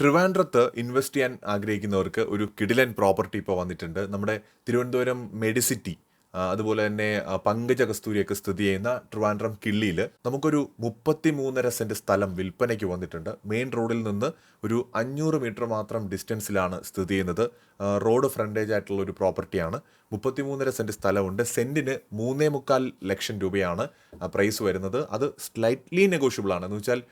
ട്രിവാൻഡ്രത്ത് ഇൻവെസ്റ്റ് ചെയ്യാൻ ആഗ്രഹിക്കുന്നവർക്ക് ഒരു കിടിലൻ പ്രോപ്പർട്ടി ഇപ്പോൾ വന്നിട്ടുണ്ട്. നമ്മുടെ തിരുവനന്തപുരം മെഡിസിറ്റി അതുപോലെ തന്നെ പങ്കജ കസ്തൂരിയൊക്കെ സ്ഥിതി ചെയ്യുന്ന ട്രിവാൻഡ്രം കിള്ളിയിൽ നമുക്കൊരു മുപ്പത്തി മൂന്നര സെന്റ് സ്ഥലം വിൽപ്പനയ്ക്ക് വന്നിട്ടുണ്ട്. മെയിൻ റോഡിൽ നിന്ന് ഒരു അഞ്ഞൂറ് മീറ്റർ മാത്രം ഡിസ്റ്റൻസിലാണ് സ്ഥിതി ചെയ്യുന്നത്. റോഡ് ഫ്രണ്ടേജ് ആയിട്ടുള്ള ഒരു പ്രോപ്പർട്ടിയാണ്. മുപ്പത്തി മൂന്നര സെന്റ് സ്ഥലമുണ്ട്. സെന്റിന് മൂന്നേ മുക്കാൽ ലക്ഷം രൂപയാണ് പ്രൈസ് വരുന്നത്. അത് സ്ലൈറ്റ്ലി നെഗോഷ്യബിൾ ആണ്. എന്ന് വെച്ചാൽ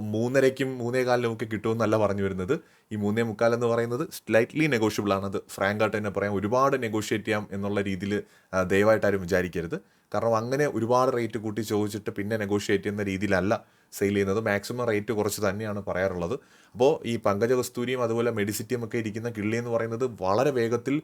മൂന്നരയ്ക്കും മൂന്നേ കാലിനും ഒക്കെ കിട്ടുമെന്നല്ല പറഞ്ഞു വരുന്നത്. ഈ മൂന്നേ മുക്കാൽ എന്ന് പറയുന്നത് സ്ലൈറ്റ്ലി നെഗോഷ്യബിൾ ആണ്. അത് ഫ്രാങ്കായിട്ട് തന്നെ പറയാം. ഒരുപാട് നെഗോഷിയേറ്റ് ചെയ്യാം എന്നുള്ള രീതിയിൽ ദയവായിട്ട് ആരും വിചാരിക്കരുത്. കാരണം അങ്ങനെ ഒരുപാട് റേറ്റ് കൂട്ടി ചോദിച്ചിട്ട് പിന്നെ നെഗോഷിയേറ്റ് ചെയ്യുന്ന രീതിയിലല്ല സെയിൽ ചെയ്യുന്നത്. മാക്സിമം റേറ്റ് കുറച്ച് തന്നെയാണ് പറയാറുള്ളത്. അപ്പോൾ ഈ പങ്കജ അതുപോലെ മെഡിസിറ്റിയും ഒക്കെ ഇരിക്കുന്ന കിള്ളി എന്ന് പറയുന്നത് വളരെ വേഗത്തിൽ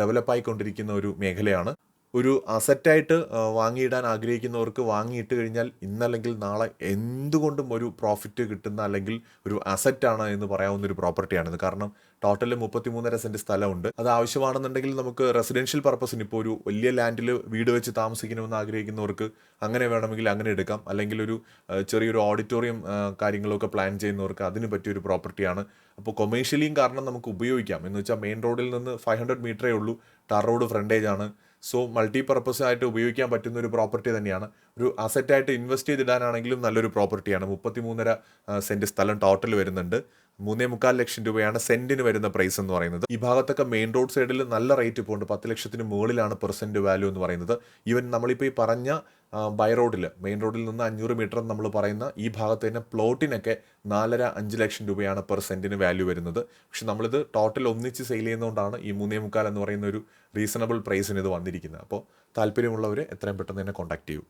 ഡെവലപ്പായിക്കൊണ്ടിരിക്കുന്ന ഒരു മേഖലയാണ്. ഒരു അസറ്റായിട്ട് വാങ്ങിയിടാൻ ആഗ്രഹിക്കുന്നവർക്ക് വാങ്ങിയിട്ട് കഴിഞ്ഞാൽ ഇന്നല്ലെങ്കിൽ നാളെ എന്തുകൊണ്ടും ഒരു പ്രോഫിറ്റ് കിട്ടുന്ന അല്ലെങ്കിൽ ഒരു അസറ്റാണ് എന്ന് പറയാവുന്ന ഒരു പ്രോപ്പർട്ടിയാണിത് കാരണം ടോട്ടൽ മുപ്പത്തിമൂന്നര സെന്റ് സ്ഥലമുണ്ട്. അത് ആവശ്യമാണെന്നുണ്ടെങ്കിൽ നമുക്ക് റെസിഡൻഷ്യൽ പർപ്പസിന് ഇപ്പോൾ ഒരു വലിയ ലാൻഡിൽ വീട് വെച്ച് താമസിക്കണമെന്ന് ആഗ്രഹിക്കുന്നവർക്ക് അങ്ങനെ വേണമെങ്കിൽ അങ്ങനെ എടുക്കാം. അല്ലെങ്കിൽ ഒരു ചെറിയൊരു ഓഡിറ്റോറിയം കാര്യങ്ങളൊക്കെ പ്ലാൻ ചെയ്യുന്നവർക്ക് അതിന് പറ്റിയൊരു പ്രോപ്പർട്ടിയാണ് അപ്പോൾ കൊമേഴ്ഷ്യലിയും കാരണം നമുക്ക് ഉപയോഗിക്കാം. എന്ന് വെച്ചാൽ മെയിൻ റോഡിൽ നിന്ന് ഫൈവ് ഹൺഡ്രഡ് മീറ്ററേ ഉള്ളൂ. ടാർ റോഡ് ഫ്രണ്ടേജ് ആണ്. സോ മൾട്ടി ആയിട്ട് ഉപയോഗിക്കാൻ പറ്റുന്ന ഒരു പ്രോപ്പർട്ടി തന്നെയാണ് ഒരു അസറ്റായിട്ട് ഇൻവെസ്റ്റ് ചെയ്തിടാനാണെങ്കിലും നല്ലൊരു പ്രോപ്പർട്ടിയാണ് മുപ്പത്തി മൂന്നര സെന്റ് സ്ഥലം ടോട്ടൽ വരുന്നുണ്ട്. മൂന്നേ മുക്കാൽ ലക്ഷം രൂപയാണ് സെന്റിന് വരുന്ന പ്രൈസ് എന്ന് പറയുന്നത്. ഈ ഭാഗത്തൊക്കെ മെയിൻ റോഡ് സൈഡിൽ നല്ല റേറ്റ് ഇപ്പോൾ ഉണ്ട്. പത്ത് ലക്ഷത്തിന് മുകളിലാണ് പെർസെന്റ് വാല്യൂ എന്ന് പറയുന്നത്. ഈവൻ നമ്മളിപ്പോൾ ഈ പറഞ്ഞ ബൈ റോഡിൽ മെയിൻ റോഡിൽ നിന്ന് അഞ്ഞൂറ് മീറ്റർ നമ്മൾ പറയുന്ന ഈ ഭാഗത്ത് തന്നെ പ്ലോട്ടിനൊക്കെ നാലര അഞ്ച് ലക്ഷം രൂപയാണ് പെർ സെന്റിന് വാല്യൂ വരുന്നത്. പക്ഷെ നമ്മളിത് ടോട്ടൽ ഒന്നിച്ച് സെയിൽ ചെയ്യുന്നതുകൊണ്ടാണ് ഈ മൂന്നേ മുക്കാൽ എന്ന് പറയുന്ന ഒരു റീസണബിൾ പ്രൈസിന് ഇത് വന്നിരിക്കുന്നത്. അപ്പോൾ താല്പര്യമുള്ളവർ എത്രയും പെട്ടെന്ന് തന്നെ കോൺടാക്ട് ചെയ്യൂ.